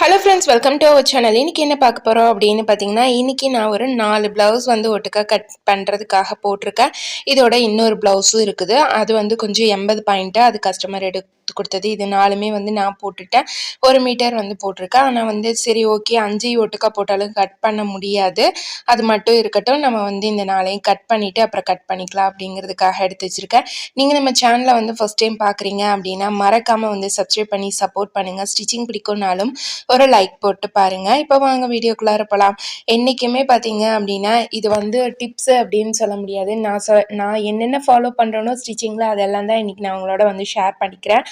Hello friends welcome to our channel இன்றைக்கி என்ன பார்க்க போகிறோம் அப்படின்னு பார்த்தீங்கன்னா இன்றைக்கி நான் ஒரு நாலு ப்ளவுஸ் வந்து ஒட்டுக்கா கட் பண்ணுறதுக்காக போட்டிருக்கேன். இதோட இன்னொரு ப்ளவுஸும் இருக்குது. அது வந்து கொஞ்சம் எண்பது பாயிண்ட்டு அது கஸ்டமர் எடு கொடுத்தது. இது நாலுமே வந்து நான் போட்டுட்டேன். ஒரு மீட்டர் வந்து போட்டிருக்கேன். ஆனால் வந்து சரி ஓகே அஞ்சு ஒட்டுக்கா போட்டாலும் கட் பண்ண முடியாது. அது மட்டும் இருக்கட்டும். நம்ம வந்து இந்த நாளையும் கட் பண்ணிவிட்டு அப்புறம் கட் பண்ணிக்கலாம் அப்படிங்கிறதுக்காக எடுத்து வச்சுருக்கேன். நீங்கள் நம்ம சேனலை வந்து ஃபஸ்ட் டைம் பார்க்குறீங்க அப்படின்னா மறக்காமல் வந்து சப்ஸ்கிரைப் பண்ணி சப்போர்ட் பண்ணுங்கள் ஸ்டிச்சிங் பிடிக்கும்னாலும் ஒரு லைக் போட்டு பாருங்கள் இப்போ வாங்க வீடியோக்குள்ளார போகலாம் என்றைக்குமே பார்த்தீங்க அப்படின்னா இது வந்து டிப்ஸு அப்படின்னு சொல்ல முடியாது. நான் சொ நான் என்னென்ன ஃபாலோ பண்ணுறேனோ ஸ்டிச்சிங்கில் அதெல்லாம் தான் இன்றைக்கி நான் உங்களோட வந்து ஷேர் பண்ணிக்கிறேன்.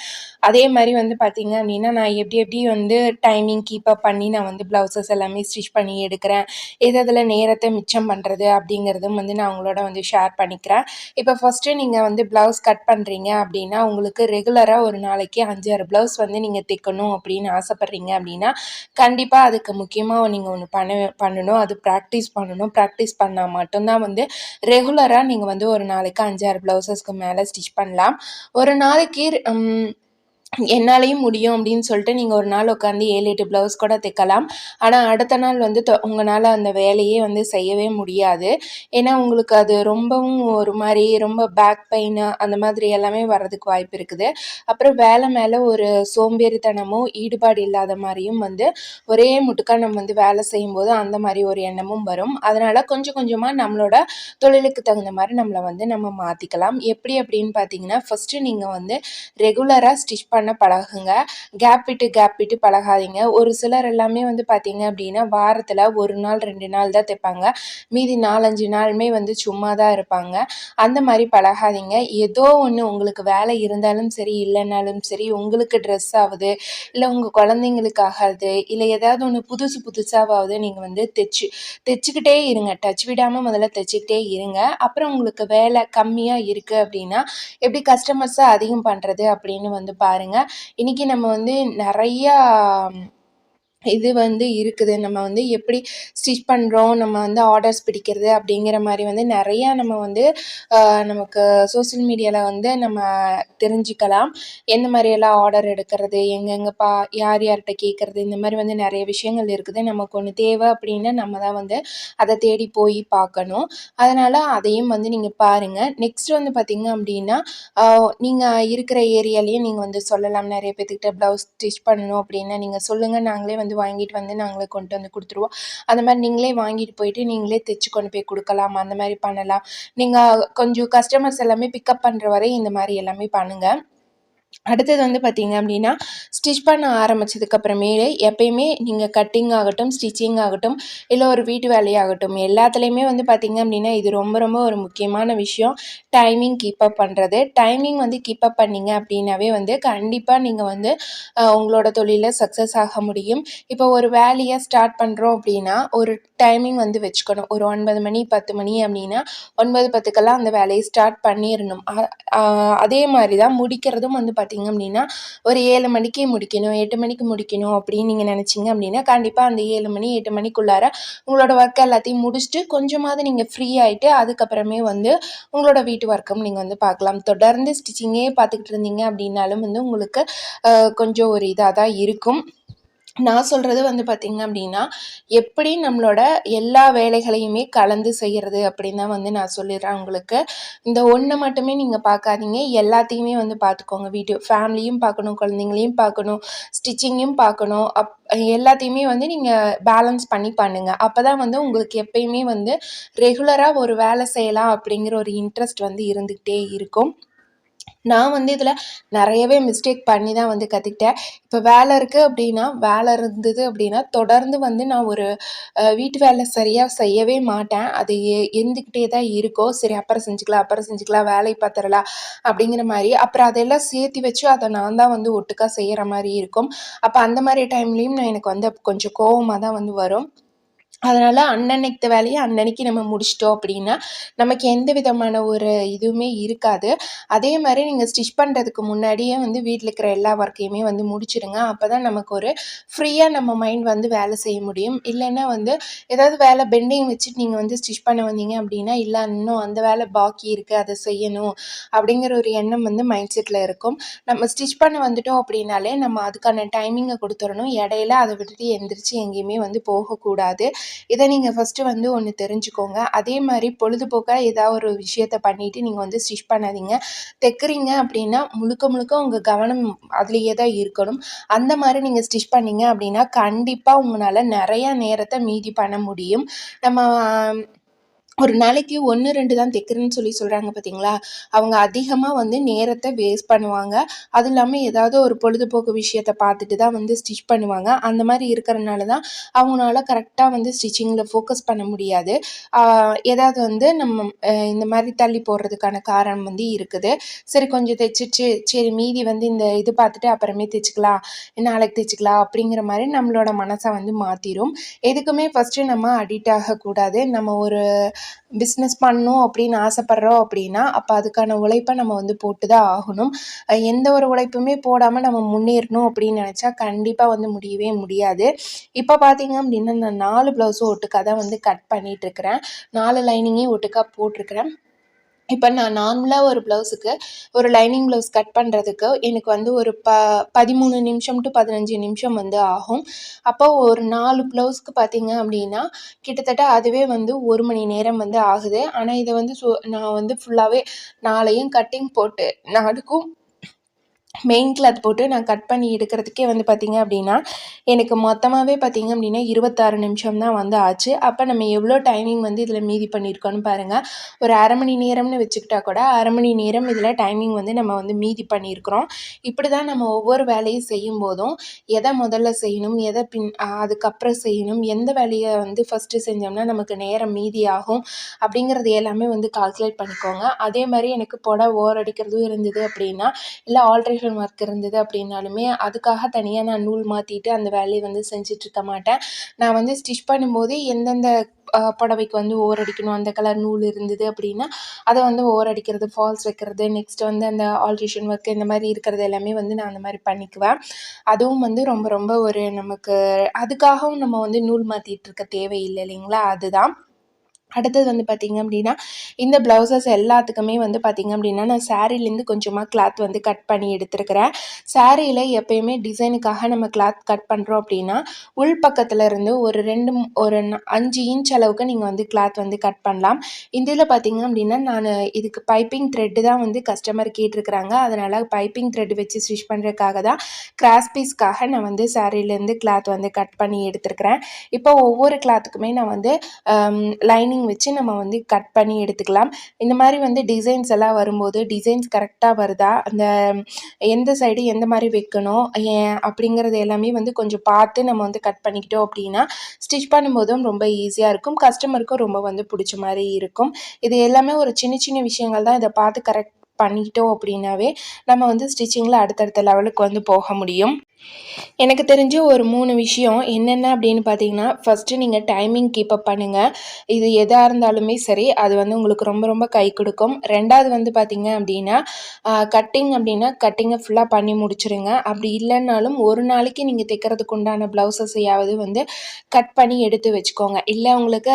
அதே மாதிரி வந்து பார்த்தீங்க அப்படின்னா நான் எப்படி எப்படி வந்து டைமிங் கீப்பப் பண்ணி நான் வந்து ப்ளவுசஸ் எல்லாமே ஸ்டிச் பண்ணி எடுக்கிறேன். எது அதில் நேரத்தை மிச்சம் பண்ணுறது அப்படிங்கிறதும் வந்து நான் உங்களோட வந்து ஷேர் பண்ணிக்கிறேன். இப்போ ஃபஸ்ட்டு நீங்கள் வந்து ப்ளவுஸ் கட் பண்ணுறீங்க அப்படின்னா உங்களுக்கு ரெகுலராக ஒரு நாளைக்கு அஞ்சாறு ப்ளவுஸ் வந்து நீங்கள் தைக்கணும் அப்படின்னு ஆசைப்பட்றீங்க அப்படின்னா கண்டிப்பாக அதுக்கு முக்கியமாக நீங்கள் ஒன்று பண்ண பண்ணணும். அது ப்ராக்டிஸ் பண்ணணும். ப்ராக்டிஸ் பண்ணால் மட்டும்தான் வந்து ரெகுலராக நீங்கள் வந்து ஒரு நாளைக்கு அஞ்சாறு ப்ளவுசஸ்க்கு மேலே ஸ்டிச் பண்ணலாம். ஒரு நாளைக்கு என்னாலையும் முடியும் அப்படின்னு சொல்லிட்டு நீங்கள் ஒரு நாள் உட்காந்து ஏழு எட்டு ப்ளவுஸ் கூட தைக்கலாம். ஆனால் அடுத்த நாள் வந்து உங்களால் அந்த வேலையே வந்து செய்யவே முடியாது. ஏன்னா உங்களுக்கு அது ரொம்பவும் ஒரு மாதிரி ரொம்ப பேக் பெயின் அந்த மாதிரி எல்லாமே வர்றதுக்கு வாய்ப்பு இருக்குது. அப்புறம் வேலை மேலே ஒரு சோம்பேறித்தனமும் ஈடுபாடு இல்லாத மாதிரியும் வந்து ஒரே முட்டுக்காக நம்ம வந்து வேலை செய்யும்போது அந்த மாதிரி ஒரு எண்ணமும் வரும். அதனால் கொஞ்சம் கொஞ்சமாக நம்மளோட தொழிலுக்கு தகுந்த மாதிரி நம்மளை வந்து நம்ம மாற்றிக்கலாம் எப்படி அப்படின்னு பார்த்தீங்கன்னா ஃபஸ்ட்டு நீங்கள் வந்து ரெகுலராக ஸ்டிச் பண்ண பழகுங்க. கேப் விட்டு கேப் விட்டு பழகாதீங்க. ஒரு சிலர் எல்லாமே வந்து பார்த்தீங்க அப்படின்னா வாரத்தில் ஒரு நாள் ரெண்டு நாள் தான் தைப்பாங்க. மீதி நாலஞ்சு நாளுமே வந்து சும்மா தான் இருப்பாங்க. அந்த மாதிரி பழகாதீங்க. ஏதோ ஒன்று உங்களுக்கு வேலை இருந்தாலும் சரி இல்லைனாலும் சரி உங்களுக்கு ட்ரெஸ் ஆகுது இல்லை உங்கள் குழந்தைங்களுக்கு ஆகாது இல்லை ஏதாவது ஒன்று புதுசு புதுசாவது நீங்கள் வந்து தைச்சு தைச்சிக்கிட்டே இருங்க. டச் விடாமல் முதல்ல தைச்சிக்கிட்டே இருங்க. அப்புறம் உங்களுக்கு வேலை கம்மியாக இருக்குது அப்படின்னா எப்படி கஸ்டமர்ஸை அதிகம் பண்ணுறது அப்படின்னு வந்து பாருங்கள் பாருங்கள் இன்றைக்கி நம்ம வந்து நிறையா இது வந்து இருக்குது. நம்ம வந்து எப்படி ஸ்டிச் பண்ணுறோம் நம்ம வந்து ஆர்டர்ஸ் பிடிக்கிறது அப்படிங்கிற மாதிரி வந்து நிறையா நம்ம வந்து நமக்கு சோசியல் மீடியாவில் வந்து நம்ம தெரிஞ்சுக்கலாம். எந்த மாதிரியெல்லாம் ஆர்டர் எடுக்கிறது? எங்கெங்கே பா யார் யார்கிட்ட கேட்குறது? இந்த மாதிரி வந்து நிறைய விஷயங்கள் இருக்குது. நமக்கு ஒன்று தேவை அப்படின்னா நம்ம தான் வந்து அதை தேடி போய் பார்க்கணும். அதனால் அதையும் வந்து நீங்கள் பாருங்கள் நெக்ஸ்ட் வந்து பார்த்திங்க அப்படின்னா நீங்கள் இருக்கிற ஏரியாலேயே நீங்கள் வந்து சொல்லலாம். நிறைய பேர்த்துக்கிட்ட ப்ளவுஸ் ஸ்டிச் பண்ணணும் அப்படின்னா நீங்கள் சொல்லுங்கள் நாங்களே வந்து வாங்கிட்டு வந்து நாங்களே கொண்டு வந்து கொடுத்துருவோம். அந்த மாதிரி நீங்களே வாங்கிட்டு போயிட்டு நீங்களே தைச்சி கொண்டு போய் கொடுக்கலாம். அந்த மாதிரி பண்ணலாம். நீங்கள் கொஞ்சம் கஸ்டமர்ஸ் எல்லாமே பிக்கப் பண்ணுற வரை இந்த மாதிரி எல்லாமே பண்ணுங்கள் அடுத்தது வந்து பார்த்திங்க அப்படின்னா ஸ்டிச் பண்ண ஆரம்பித்ததுக்கப்புறமேலே எப்பயுமே நீங்கள் கட்டிங் ஆகட்டும் ஸ்டிச்சிங் ஆகட்டும் இல்லை ஒரு வீட்டு வேலையாகட்டும் எல்லாத்துலேயுமே வந்து பார்த்திங்க அப்படின்னா இது ரொம்ப ரொம்ப ஒரு முக்கியமான விஷயம். டைமிங் கீப்பப் பண்ணுறது டைமிங் வந்து கீப்பப் பண்ணிங்க அப்படின்னாவே வந்து கண்டிப்பாக நீங்கள் வந்து உங்களோட தொழிலில் சக்ஸஸ் ஆக முடியும். இப்போ ஒரு வேலையை ஸ்டார்ட் பண்ணுறோம் அப்படின்னா ஒரு டைமிங் வந்து வச்சுக்கணும். ஒரு ஒன்பது மணி பத்து மணி அப்படின்னா ஒன்பது பத்துக்கெல்லாம் அந்த வேலையை ஸ்டார்ட் பண்ணிடணும் அதே மாதிரி தான் முடிக்கிறதும் வந்து பார்த்திங்க அப்படின்னா ஒரு ஏழு மணிக்கு முடிக்கணும் எட்டு மணிக்கு முடிக்கணும் அப்படின்னு நீங்கள் நினச்சிங்க அப்படின்னா கண்டிப்பாக அந்த ஏழு மணி எட்டு மணிக்குள்ளார உங்களோட ஒர்க் எல்லாத்தையும் முடிச்சுட்டு கொஞ்சமாவது நீங்கள் ஃப்ரீ ஆகிட்டு அதுக்கப்புறமே வந்து உங்களோட வீட்டு ஒர்க்கும் நீங்கள் வந்து பார்க்கலாம் தொடர்ந்து ஸ்டிச்சிங்கே பார்த்துக்கிட்டு இருந்தீங்க அப்படின்னாலும் வந்து உங்களுக்கு கொஞ்சம் ஒரு இதாக தான் இருக்கும். நான் சொல்கிறது வந்து பார்த்திங்க அப்படின்னா எப்படி நம்மளோட எல்லா வேலைகளையுமே கலந்து செய்கிறது அப்படின்னு தான் வந்து நான் சொல்லிடுறேன் உங்களுக்கு. இந்த ஒன்று மட்டுமே நீங்கள் பார்க்காதீங்க எல்லாத்தையுமே வந்து பார்த்துக்கோங்க வீட்டு ஃபேமிலியும் பார்க்கணும் குழந்தைங்களையும் பார்க்கணும் ஸ்டிச்சிங்கையும் பார்க்கணும் அப் எல்லாத்தையுமே வந்து நீங்கள் பேலன்ஸ் பண்ணி பண்ணுங்கள் அப்போ தான் வந்து உங்களுக்கு எப்பயுமே வந்து ரெகுலராக ஒரு வேலை செய்யலாம் அப்படிங்கிற ஒரு இன்ட்ரெஸ்ட் வந்து இருந்துக்கிட்டே இருக்கும். நான் வந்து இதில் நிறையவே மிஸ்டேக் பண்ணி தான் வந்து கற்றுக்கிட்டேன் இப்போ வேலை இருக்குது அப்படின்னா வேலை இருந்தது அப்படின்னா தொடர்ந்து வந்து நான் ஒரு வீட்டு வேலை சரியாக செய்யவே மாட்டேன். அது எ தான் இருக்கும் சரி அப்புறம் செஞ்சுக்கலாம் அப்புறம் செஞ்சுக்கலாம் வேலையை பார்த்துடலாம் அப்படிங்கிற மாதிரி. அப்புறம் அதெல்லாம் சேர்த்து வச்சு அதை நான் தான் வந்து ஒட்டுக்கா செய்கிற மாதிரி இருக்கும். அப்போ அந்த மாதிரி டைம்லேயும் நான் எனக்கு வந்து கொஞ்சம் கோவமாக தான் வந்து வரும். அதனால் அன்னன்னைக்கு வேலையை அன்னன்னைக்கு நம்ம முடிச்சிட்டோம் அப்படின்னா நமக்கு எந்த விதமான ஒரு இதுவுமே இருக்காது. அதே மாதிரி நீங்கள் ஸ்டிச் பண்ணுறதுக்கு முன்னாடியே வந்து வீட்டில் இருக்கிற எல்லா ஒர்க்கையுமே வந்து முடிச்சிடுங்க அப்போ தான் நமக்கு ஒரு ஃப்ரீயாக நம்ம மைண்ட் வந்து வேலை செய்ய முடியும். இல்லைன்னா வந்து ஏதாவது வேலை பெண்டிங் வச்சுட்டு நீங்கள் வந்து ஸ்டிச் பண்ண வந்தீங்க அப்படின்னா இல்லை இன்னும் அந்த வேலை பாக்கி இருக்குது அதை செய்யணும். அப்படிங்கிற ஒரு எண்ணம் வந்து மைண்ட் செட்டில் இருக்கும். நம்ம ஸ்டிச் பண்ண வந்துட்டோம் அப்படின்னாலே நம்ம அதுக்கான டைமிங்கை கொடுத்துடணும். இடையில அதை விட்டுட்டு எந்திரிச்சு எங்கேயுமே வந்து போகக்கூடாது. இதை நீங்கள் ஃபஸ்ட்டு வந்து ஒன்று தெரிஞ்சுக்கோங்க. அதே மாதிரி பொழுதுபோக்காக ஏதாவது ஒரு விஷயத்த பண்ணிவிட்டு நீங்கள் வந்து ஸ்டிச் பண்ணாதீங்க. தைக்கிறீங்க அப்படின்னா முழுக்க முழுக்க உங்கள் கவனம் அதுலேயே தான் இருக்கணும். அந்த மாதிரி நீங்கள் ஸ்டிச் பண்ணீங்க அப்படின்னா கண்டிப்பாக உங்களால் நிறையா நேரத்தை மீதி பண்ண முடியும். நம்ம ஒரு நாளைக்கு ஒன்று ரெண்டு தான் தைக்கிறேன்னு சொல்லி சொல்கிறாங்க பார்த்தீங்களா அவங்க அதிகமாக வந்து நேரத்தை வேஸ்ட் பண்ணுவாங்க. அதுவும் இல்லாமல் ஏதாவது ஒரு பொழுதுபோக்கு விஷயத்த பார்த்துட்டு தான் வந்து ஸ்டிச் பண்ணுவாங்க. அந்த மாதிரி இருக்கிறனால தான் அவங்களால கரெக்டாக வந்து ஸ்டிச்சிங்கில் ஃபோக்கஸ் பண்ண முடியாது. ஏதாவது வந்து நம்ம இந்த மாதிரி தள்ளி போடுறதுக்கான காரணம் வந்து இருக்குது. சரி கொஞ்சம் தைச்சிட்டு சரி மீதி வந்து இந்த இது பார்த்துட்டு அப்புறமே தைச்சிக்கலாம். நாளைக்கு தைச்சிக்கலாம் அப்படிங்கிற மாதிரி நம்மளோட மனசை வந்து மாற்றிடும் எதுக்குமே ஃபஸ்ட்டு நம்ம அடிக்ட் ஆகக்கூடாது. நம்ம ஒரு பிஸ்னஸ் பண்ணணும் அப்படின்னு ஆசைப்பட்றோம் அப்படின்னா அப்போ அதுக்கான உழைப்பை நம்ம வந்து போட்டு தான் ஆகணும் எந்த ஒரு உழைப்புமே போடாமல் நம்ம முன்னேறணும் அப்படின்னு நினச்சா கண்டிப்பாக வந்து முடியவே முடியாது. இப்போ பார்த்தீங்க அப்படின்னா நான் நாலு ப்ளவுஸும் ஒட்டுக்காக தான் வந்து கட் பண்ணிகிட்ருக்கிறேன் நாலு லைனிங்கையும் ஒட்டுக்காக போட்டிருக்கிறேன். இப்போ நான் நார்மலாக ஒரு ப்ளவுஸுக்கு ஒரு லைனிங் ப்ளவுஸ் கட் பண்ணுறதுக்கு எனக்கு வந்து ஒரு ப பதிமூணு நிமிஷம் டு பதினஞ்சு நிமிஷம் வந்து ஆகும். அப்போ ஒரு நாலு ப்ளவுஸ்க்கு பார்த்தீங்க அப்படின்னா கிட்டத்தட்ட அதுவே வந்து ஒரு மணி நேரம் வந்து ஆகுது. ஆனால் இதை வந்து சு நான் வந்து ஃபுல்லாகவே நாளையும் கட்டிங் போட்டு நாளுக்கும் மெயின் கிளாத் போட்டு நான் கட் பண்ணி எடுக்கிறதுக்கே வந்து பார்த்திங்க அப்படின்னா எனக்கு மொத்தமாகவே பார்த்திங்க அப்படின்னா இருபத்தாறு நிமிஷம் தான் வந்து ஆச்சு. அப்போ நம்ம எவ்வளோ டைமிங் வந்து இதில் மீதி பண்ணியிருக்கோன்னு பாருங்கள் ஒரு அரை மணி நேரம்னு வச்சுக்கிட்டா கூட அரை மணி நேரம் இதில் டைமிங் வந்து நம்ம வந்து மீதி பண்ணியிருக்கிறோம் இப்படி தான் நம்ம ஒவ்வொரு வேலையும் செய்யும் போதும் எதை முதல்ல செய்யணும் எதை பின் அதுக்கப்புறம் செய்யணும் எந்த வேலையை வந்து ஃபஸ்ட்டு செஞ்சோம்னா நமக்கு நேரம் மீதி ஆகும் அப்படிங்கிறது எல்லாமே வந்து கால்குலேட் பண்ணிக்கோங்க. அதே மாதிரி எனக்கு புடவை ஓர் அடிக்கிறதும் இருந்தது அப்படின்னா இல்லை ஆல்ட்ரேஷன் டியூஷன் ஒர்க் இருந்தது அப்படின்னாலுமே அதுக்காக தனியாக நான் நூல் மாற்றிட்டு அந்த வேலையை வந்து செஞ்சிட்ருக்க மாட்டேன். நான் வந்து ஸ்டிச் பண்ணும்போது எந்தெந்த புடவைக்கு வந்து ஓர் அடிக்கணும் அந்த கலர் நூல் இருந்தது அப்படின்னா அதை வந்து ஓர் அடிக்கிறது ஃபால்ஸ் வைக்கிறது நெக்ஸ்ட் வந்து அந்த ஆல்ட்ரேஷன் ஒர்க் இந்த மாதிரி இருக்கிறது எல்லாமே வந்து நான் அந்த மாதிரி பண்ணிக்குவேன். அதுவும் வந்து ரொம்ப ரொம்ப ஒரு நமக்கு அதுக்காகவும் நம்ம வந்து நூல் மாற்றிட்டு இருக்க தேவையில்லை இல்லைங்களா? அதுதான். அடுத்தது வந்து பார்த்திங்க அப்படின்னா இந்த ப்ளவுசஸ் எல்லாத்துக்குமே வந்து பார்த்திங்க அப்படின்னா நான் சாரீலேருந்து கொஞ்சமாக கிளாத் வந்து கட் பண்ணி எடுத்துருக்கிறேன். சாரியில் எப்பயுமே டிசைனுக்காக நம்ம கிளாத் கட் பண்ணுறோம் அப்படின்னா உள் பக்கத்தில் இருந்து ஒரு ரெண்டு ஒரு அஞ்சு இன்ச் அளவுக்கு நீங்கள் வந்து கிளாத் வந்து கட் பண்ணலாம். இதில் பார்த்திங்க அப்படின்னா நான் இதுக்கு பைப்பிங் த்ரெட்டு தான் வந்து கஸ்டமர் கேட்டிருக்கிறாங்க. அதனால் பைப்பிங் த்ரெட் வச்சு ஸ்டிச் பண்ணுறதுக்காக தான் கிராஸ் பீஸ்க்காக நான் வந்து சாரிலேருந்து கிளாத் வந்து கட் பண்ணி எடுத்துருக்கிறேன். இப்போ ஒவ்வொரு கிளாத்துக்குமே நான் வந்து லைனிங் வச்சு நம்ம வந்து கட் பண்ணி எடுத்துக்கலாம். இந்த மாதிரி வந்து டிசைன்ஸ் எல்லாம் வரும்போது டிசைன்ஸ் கரெக்டாக வருதா? அந்த எந்த சைடு எந்த மாதிரி வைக்கணும்? அப்படிங்கிறது எல்லாமே வந்து கொஞ்சம் பார்த்து நம்ம வந்து கட் பண்ணிக்கிட்டோம் அப்படின்னா ஸ்டிச் பண்ணும்போதும் ரொம்ப ஈஸியாக இருக்கும். கஸ்டமருக்கும் ரொம்ப வந்து பிடிச்ச மாதிரி இருக்கும். இது எல்லாமே ஒரு சின்ன சின்ன விஷயங்கள் தான். இதை பார்த்து கரெக்ட் பண்ணிக்கிட்டோம் அப்படின்னாவே நம்ம வந்து ஸ்டிச்சிங்கில் அடுத்தடுத்த லெவலுக்கு வந்து போக முடியும். எனக்கு தெரிஞ்சு ஒரு மூணு விஷயம். என்னென்ன அப்படின்னு பார்த்தீங்கன்னா ஃபஸ்ட்டு நீங்கள் டைமிங் கீப் அப் பண்ணுங்கள் இது எதாக இருந்தாலுமே சரி அது வந்து உங்களுக்கு ரொம்ப ரொம்ப கை கொடுக்கும். ரெண்டாவது வந்து பார்த்தீங்க அப்படின்னா கட்டிங் அப்படின்னா கட்டிங்கை ஃபுல்லாக பண்ணி முடிச்சுருங்க. அப்படி இல்லைன்னாலும் ஒரு நாளைக்கு நீங்கள் தைக்கிறதுக்கு உண்டான ப்ளவுசஸையாவது வந்து கட் பண்ணி எடுத்து வச்சுக்கோங்க. இல்லை உங்களுக்கு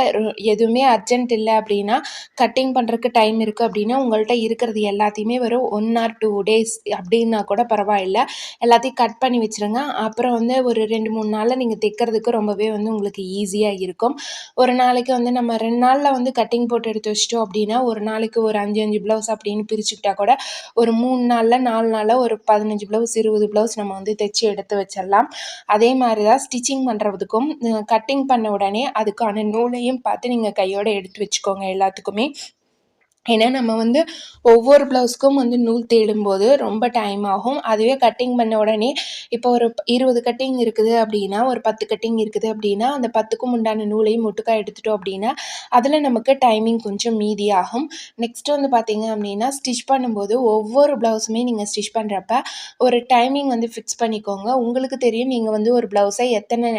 எதுவுமே அர்ஜென்ட் இல்லை அப்படின்னா கட்டிங் பண்ணுறதுக்கு டைம் இருக்குது அப்படின்னா உங்கள்கிட்ட இருக்கிறது எல்லாத்தையுமே வரும் ஒன் ஆர் டூ டேஸ் அப்படின்னா கூட பரவாயில்ல. எல்லாத்தையும் கட் பண்ணி வச்சுருங்க அப்புறம் வந்து ஒரு ரெண்டு மூணு நாளில் நீங்கள் தைக்கிறதுக்கு ரொம்பவே வந்து உங்களுக்கு ஈஸியாக இருக்கும். ஒரு நாளைக்கு வந்து நம்ம ரெண்டு நாளில் வந்து கட்டிங் போட்டு எடுத்து வச்சிட்டோம் அப்படின்னா ஒரு நாளைக்கு ஒரு அஞ்சு அஞ்சு ப்ளவுஸ் அப்படின்னு பிரிச்சுக்கிட்டா கூட ஒரு மூணு நாளில் நாலு நாளில் ஒரு பதினஞ்சு ப்ளவுஸ் இருபது ப்ளவுஸ் நம்ம வந்து தைச்சி எடுத்து வச்சிடலாம். அதே மாதிரி தான் ஸ்டிச்சிங் பண்ணுறதுக்கும் கட்டிங் பண்ண உடனே அதுக்கான நூலையும் பார்த்து நீங்கள் கையோடு எடுத்து வச்சுக்கோங்க எல்லாத்துக்குமே. ஏன்னா நம்ம வந்து ஒவ்வொரு ப்ளவுஸ்க்கும் வந்து நூல் தேடும்போது ரொம்ப டைம் ஆகும். அதுவே கட்டிங் பண்ண உடனே இப்போ ஒரு இருபது கட்டிங் இருக்குது அப்படின்னா ஒரு பத்து கட்டிங் இருக்குது அப்படின்னா அந்த பத்துக்கும் உண்டான நூலையும் முட்டுக்காய் எடுத்துட்டோம் அப்படின்னா அதில் நமக்கு டைமிங் கொஞ்சம் மீதியாகும். நெக்ஸ்ட்டு வந்து பார்த்திங்க அப்படின்னா ஸ்டிச் பண்ணும்போது ஒவ்வொரு ப்ளவுஸுமே நீங்கள் ஸ்டிச் பண்ணுறப்ப ஒரு டைமிங் வந்து ஃபிக்ஸ் பண்ணிக்கோங்க. உங்களுக்கு தெரியும் நீங்கள் வந்து ஒரு ப்ளவுஸை எத்தனை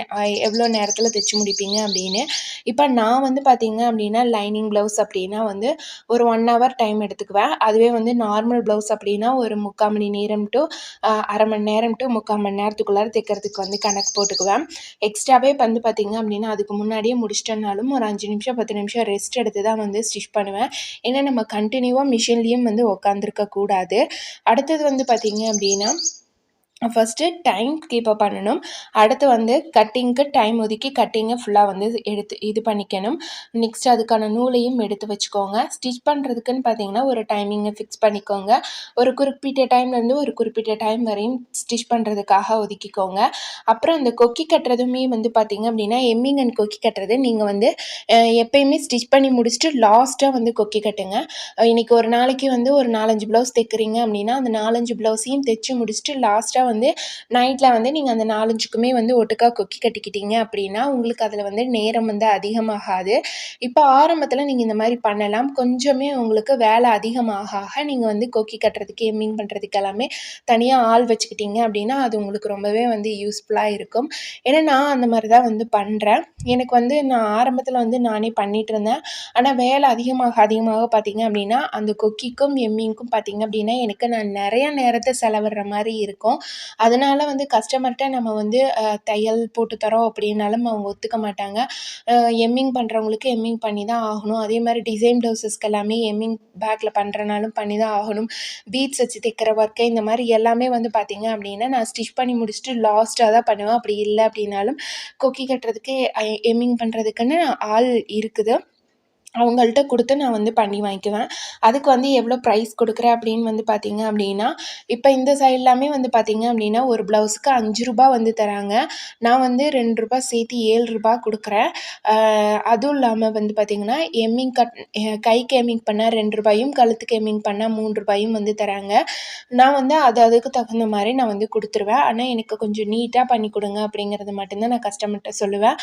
எவ்வளோ நேரத்தில் தைச்சி முடிப்பீங்க அப்படின்னு. இப்போ நான் வந்து பார்த்திங்க அப்படின்னா லைனிங் ப்ளவுஸ் அப்படின்னா வந்து ஒரு ஒன் ஹவர் டைம் எடுத்துக்குவேன். அதுவே வந்து நார்மல் ப்ளவுஸ் அப்படின்னா ஒரு முக்கால் மணி நேரம் டு அரை மணி நேரம் டு முக்கால் மணி நேரத்துக்குள்ளார தைக்கிறதுக்கு வந்து கணக்கு போட்டுக்குவேன். எக்ஸ்ட்ராவே வந்து பார்த்திங்க அப்படின்னா அதுக்கு முன்னாடியே முடிச்சிட்டனாலும் ஒரு அஞ்சு நிமிஷம் பத்து நிமிஷம் ரெஸ்ட் எடுத்து தான் வந்து ஸ்டிச் பண்ணுவேன். ஏன்னா நம்ம கண்டினியூவாக மிஷின்லேயும் வந்து உட்காந்துருக்க கூடாது. அடுத்தது வந்து பார்த்திங்க அப்படின்னா ஃபஸ்ட்டு டைம் கீப்பப் பண்ணணும். அடுத்து வந்து கட்டிங்க்கு டைம் ஒதுக்கி கட்டிங்கை ஃபுல்லாக வந்து எடுத்து இது பண்ணிக்கணும். நெக்ஸ்ட் அதுக்கான நூலையும் எடுத்து வச்சுக்கோங்க. ஸ்டிச் பண்ணுறதுக்குன்னு பார்த்தீங்கன்னா ஒரு டைமிங்கை ஃபிக்ஸ் பண்ணிக்கோங்க. ஒரு குறிப்பிட்ட டைம்லேருந்து ஒரு குறிப்பிட்ட டைம் வரையும் ஸ்டிச் பண்ணுறதுக்காக ஒதுக்கிக்கோங்க. அப்புறம் இந்த கொக்கி கட்டுறதுமே வந்து பார்த்திங்க அப்படின்னா எம்மிங் அண்ட் கொக்கி கட்டுறது நீங்கள் வந்து எப்பயுமே ஸ்டிச் பண்ணி முடிச்சுட்டு லாஸ்ட்டாக வந்து கொக்கி கட்டுங்க. இன்றைக்கி ஒரு நாளைக்கு வந்து ஒரு நாலஞ்சு ப்ளவுஸ் தைக்கிறீங்க அப்படின்னா அந்த நாலஞ்சு ப்ளவுஸையும் தைச்சி முடிச்சுட்டு லாஸ்ட்டாக வந்து நைட்டில் வந்து நீங்கள் அந்த நாலஞ்சுக்குமே வந்து ஒட்டுக்கா கொக்கி கட்டிக்கிட்டீங்க அப்படின்னா உங்களுக்கு அதில் வந்து நேரம் வந்து அதிகமாகாது. இப்போ ஆரம்பத்தில் நீங்கள் இந்த மாதிரி பண்ணலாம். கொஞ்சமே உங்களுக்கு வேலை அதிகமாக ஆக நீங்கள் வந்து கொக்கி கட்டுறதுக்கு எம்மிங் பண்ணுறதுக்கு எல்லாமே தனியாக ஆள் வச்சுக்கிட்டீங்க அப்படின்னா அது உங்களுக்கு ரொம்பவே வந்து யூஸ்ஃபுல்லாக இருக்கும். ஏன்னா நான் அந்த மாதிரி தான் வந்து பண்ணுறேன் எனக்கு வந்து நான் ஆரம்பத்தில் வந்து நானே பண்ணிகிட்டு இருந்தேன். ஆனால் வேலை அதிகமாக அதிகமாக பார்த்தீங்க அப்படின்னா அந்த கொக்கிக்கும் எம்மிங்க்கும் பார்த்தீங்க அப்படின்னா எனக்கு நான் நிறைய நேரத்தை செலவிடுற மாதிரி இருக்கும். அதனால் வந்து கஸ்டமர்கிட்ட நம்ம வந்து தையல் போட்டு தரோம் அப்படின்னாலும் அவங்க ஒத்துக்க மாட்டாங்க. எம்மிங் பண்ணுறவங்களுக்கு எம்மிங் பண்ணி தான் ஆகணும். அதே மாதிரி டிசைன் ப்ளவுசஸ்க்கு எல்லாமே எம்மிங் பேக்கில் பண்ணுறனாலும் பண்ணி தான் ஆகணும். பீட்ஸ் வச்சு தைக்கிற ஒர்க்கு இந்த மாதிரி எல்லாமே வந்து பார்த்திங்க அப்படின்னா நான் ஸ்டிச் பண்ணி முடிச்சுட்டு லாஸ்ட்டாக தான் பண்ணுவேன். அப்படி இல்லை அப்படின்னாலும் கொக்கி கட்டுறதுக்கு எம்மிங் பண்ணுறதுக்குன்னு ஆள் இருக்குது. அவங்கள்ட்ட கொடுத்து நான் வந்து பண்ணி வாங்கிக்குவேன். அதுக்கு வந்து எவ்வளோ ப்ரைஸ் கொடுக்குறேன் அப்படின்னு வந்து பார்த்திங்க அப்படின்னா இப்போ இந்த சைட்லாமே வந்து பார்த்திங்க அப்படின்னா ஒரு ப்ளவுஸுக்கு அஞ்சு ரூபா வந்து தராங்க. நான் வந்து ரெண்டு ரூபா சேர்த்து ஏழு ரூபா கொடுக்குறேன். அதுவும் இல்லாமல் வந்து பார்த்திங்கன்னா எம்மிங் கட் கைக்கு எம்மிங் பண்ணால் ரெண்டு ரூபாயும் கழுத்துக்கு எம்மிங் பண்ணால் மூணு ரூபாயும் வந்து தராங்க. நான் வந்து அது அதுக்கு தகுந்த மாதிரி நான் வந்து கொடுத்துருவேன். ஆனால் எனக்கு கொஞ்சம் நீட்டாக பண்ணி கொடுங்க அப்படிங்கிறது மட்டும்தான் நான் கஸ்டமர்கிட்ட சொல்லுவேன்.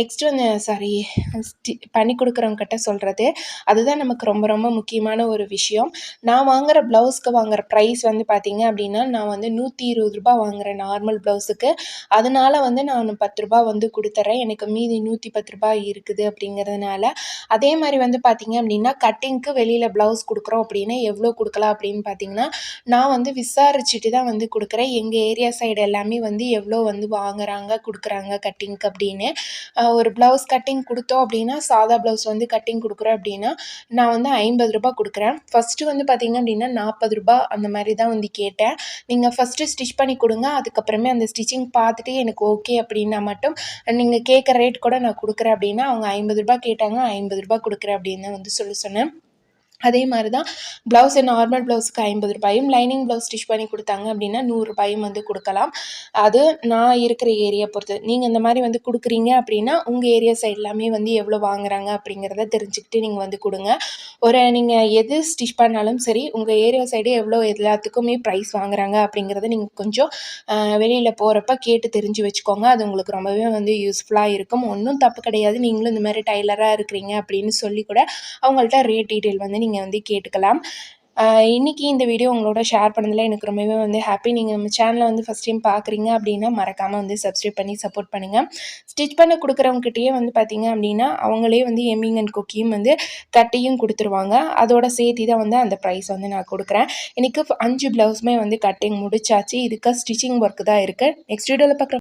நெக்ஸ்ட்டு வந்து சாரி பண்ணி கொடுக்குறவங்கக்கிட்ட சொல் சொல்கிறது அதுதான் நமக்கு ரொம்ப ரொம்ப முக்கியமான ஒரு விஷயம். நான் வாங்குகிற ப்ளவுஸ்க்கு வாங்குகிற ப்ரைஸ் வந்து பார்த்திங்க அப்படின்னா நான் வந்து நூற்றி இருபது ரூபா வாங்குகிறேன் நார்மல் ப்ளவுஸுக்கு. அதனால வந்து நான் பத்து ரூபா வந்து கொடுத்துட்றேன் எனக்கு மீதி நூற்றி பத்து ரூபாய் இருக்குது அப்படிங்கிறதுனால. அதே மாதிரி வந்து பார்த்திங்க அப்படின்னா கட்டிங்க்கு வெளியில் ப்ளவுஸ் கொடுக்குறோம் அப்படின்னா எவ்வளோ கொடுக்கலாம் அப்படின்னு பார்த்தீங்கன்னா நான் வந்து விசாரிச்சுட்டு தான் வந்து கொடுக்குறேன். எங்கள் ஏரியா சைடு எல்லாமே வந்து எவ்வளோ வந்து வாங்குறாங்க கொடுக்குறாங்க கட்டிங்க்கு அப்படின்னு. ஒரு ப்ளவுஸ் கட்டிங் கொடுத்தோம் அப்படின்னா சாதா ப்ளவுஸ் வந்து கட்டிங் கொடுக்குறேன் அப்படின்னா நான் வந்து ஐம்பது ரூபா கொடுக்குறேன். ஃபஸ்ட்டு வந்து பார்த்திங்க அப்படின்னா நாற்பது ரூபா அந்த மாதிரி தான் வந்து கேட்டேன். நீங்கள் ஃபஸ்ட்டு ஸ்டிச் பண்ணி கொடுங்க. அதுக்கப்புறமே அந்த ஸ்டிச்சிங் பார்த்துட்டு எனக்கு ஓகே அப்படின்னா மட்டும் நீங்கள் கேட்குற ரேட் கூட நான் கொடுக்குறேன் அப்படின்னா அவங்க ஐம்பது ரூபா கேட்டாங்க ஐம்பது ரூபா கொடுக்குறேன் அப்படின்னு வந்து சொல்லி சொன்னேன். அதே மாதிரி தான் ப்ளவுஸ் நார்மல் ப்ளவுஸுக்கு ஐம்பது ரூபாயும் லைனிங் ப்ளவுஸ் ஸ்டிச் பண்ணி கொடுத்தாங்க அப்படின்னா நூறுரூபாயும் வந்து கொடுக்கலாம். அது நான் இருக்கிற ஏரியா பொறுத்து. நீங்கள் இந்த மாதிரி வந்து கொடுக்குறீங்க அப்படின்னா உங்கள் ஏரியா சைட் எல்லாமே வந்து எவ்வளோ வாங்குறாங்க அப்படிங்கிறத தெரிஞ்சுக்கிட்டு நீங்கள் வந்து கொடுங்க. ஒரு நீங்கள் எது ஸ்டிச் பண்ணாலும் சரி உங்கள் ஏரியா சைடு எவ்வளோ எல்லாத்துக்குமே ப்ரைஸ் வாங்குறாங்க அப்படிங்கிறத நீங்கள் கொஞ்சம் வெளியில் போகிறப்ப கேட்டு தெரிஞ்சு வச்சுக்கோங்க. அது உங்களுக்கு ரொம்பவே வந்து யூஸ்ஃபுல்லாக இருக்கும். ஒன்றும் தப்பு கிடையாது. நீங்களும் இந்த மாதிரி டைலராக இருக்கிறீங்க அப்படின்னு சொல்லி கூட அவங்கள்ட்ட ரேட் டீட்டெயில் வந்து நீங்கள் வந்து கேட்டுக்கலாம். இன்றைக்கி இந்த வீடியோ உங்களோட ஷேர் பண்ணதில் எனக்கு ரொம்பவே வந்து ஹாப்பி நீங்கள் நம்ம சேனலை வந்து ஃபஸ்ட் டைம் பார்க்குறீங்க அப்படின்னா மறக்காமல் வந்து சப்ஸ்கிரைப் பண்ணி சப்போர்ட் பண்ணுங்கள் ஸ்டிச் பண்ண கொடுக்குறவங்ககிட்டயே வந்து பார்த்திங்க அப்படின்னா அவங்களே வந்து எம்மிங் அண்ட் குக்கியும் வந்து கட்டியும் கொடுத்துருவாங்க. அதோட சேர்த்து தான் வந்து அந்த ப்ரைஸ் வந்து நான் கொடுக்குறேன். எனக்கு அஞ்சு ப்ளவுஸுமே வந்து கட்டிங் முடிச்சாச்சு. இதுக்கு ஸ்டிச்சிங் ஒர்க்கு தான் இருக்குது நெக்ஸ்ட் வீடியோவில் பார்க்குற